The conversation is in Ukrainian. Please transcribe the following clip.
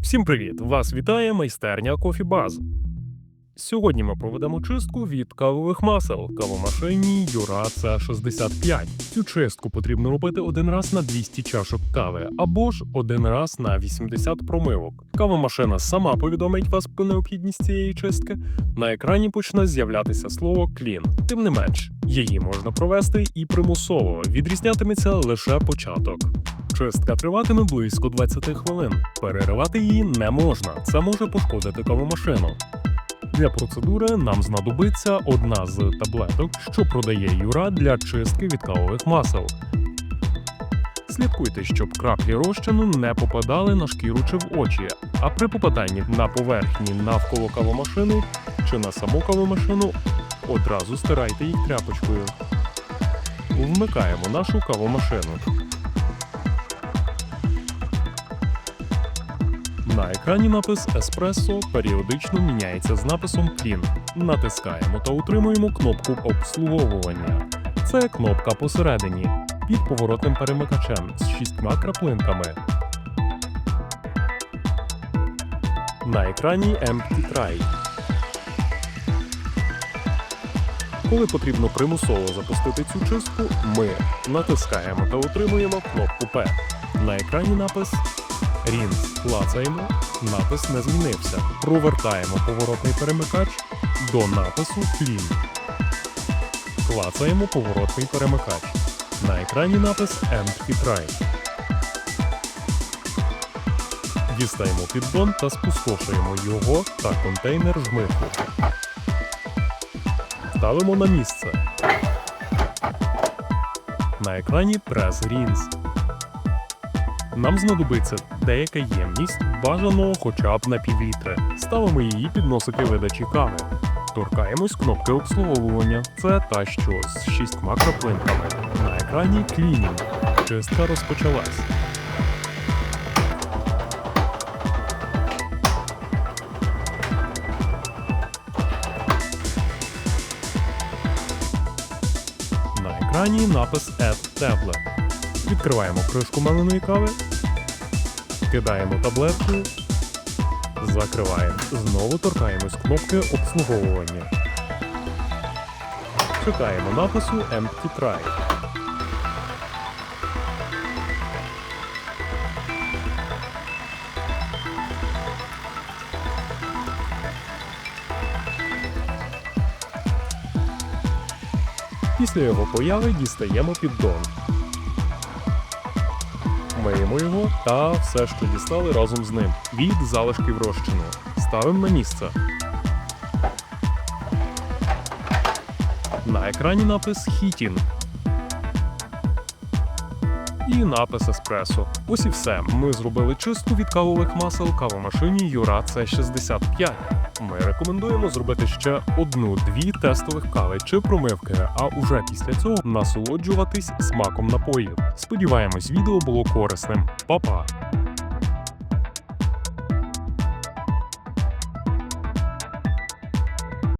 Всім привіт! Вас вітає майстерня Buzz. Сьогодні ми проведемо чистку від кавових масел кавомашині Юра C65. Цю чистку потрібно робити один раз на 200 чашок кави або ж один раз на 80 промивок. Кавомашина сама повідомить вас про необхідність цієї чистки. На екрані почне з'являтися слово «Clean». Тим не менш, її можна провести і примусово. Відрізнятиметься лише початок. Чистка триватиме близько 20 хвилин. Переривати її не можна. Це може пошкодити кавомашину. Для процедури нам знадобиться одна з таблеток, що продає Юра для чистки від кавових масел. Слідкуйте, щоб краплі розчину не попадали на шкіру чи в очі, а при попаданні на поверхні навколо кавомашини чи на саму кавомашину одразу стирайте їх тряпочкою. Вмикаємо нашу кавомашину. На екрані напис Еспресо періодично міняється з написом Clean. Натискаємо та утримуємо кнопку обслуговування. Це кнопка посередині під поворотним перемикачем з шістьма краплинками. На екрані Empty Try. Коли потрібно примусово запустити цю чистку, ми натискаємо та утримуємо кнопку P. На екрані напис Рінс клацаємо, напис не змінився. Провертаємо поворотний перемикач до напису Clean. Клацаємо поворотний перемикач. На екрані напис Empty Try. Дістаємо піддон та спустошуємо його та контейнер жмиху. Ставимо на місце. На екрані Press Rinse. Нам знадобиться деяка ємність, бажано хоча б на півлітри. Ставимо її під носики видачі кави. Торкаємось кнопки обслуговування. Це та, що з шістьма краплинками. На екрані клінінг. Чистка розпочалась. На екрані напис Add Tablet. Відкриваємо кришку меленої кави, кидаємо таблетку, закриваємо. Знову торкаємось кнопки обслуговування. Чекаємо напису Empty Try. Після його появи дістаємо піддон. Миємо його та все, що дістали разом з ним від залишків розчину. Ставимо на місце. На екрані напис Heating. І напис Еспресо. Ось і все. Ми зробили чистку від кавових масел кавомашині Юра C65. Ми рекомендуємо зробити ще одну-дві тестових кави чи промивки, а уже після цього насолоджуватись смаком напоїв. Сподіваємось, відео було корисним. Па-па!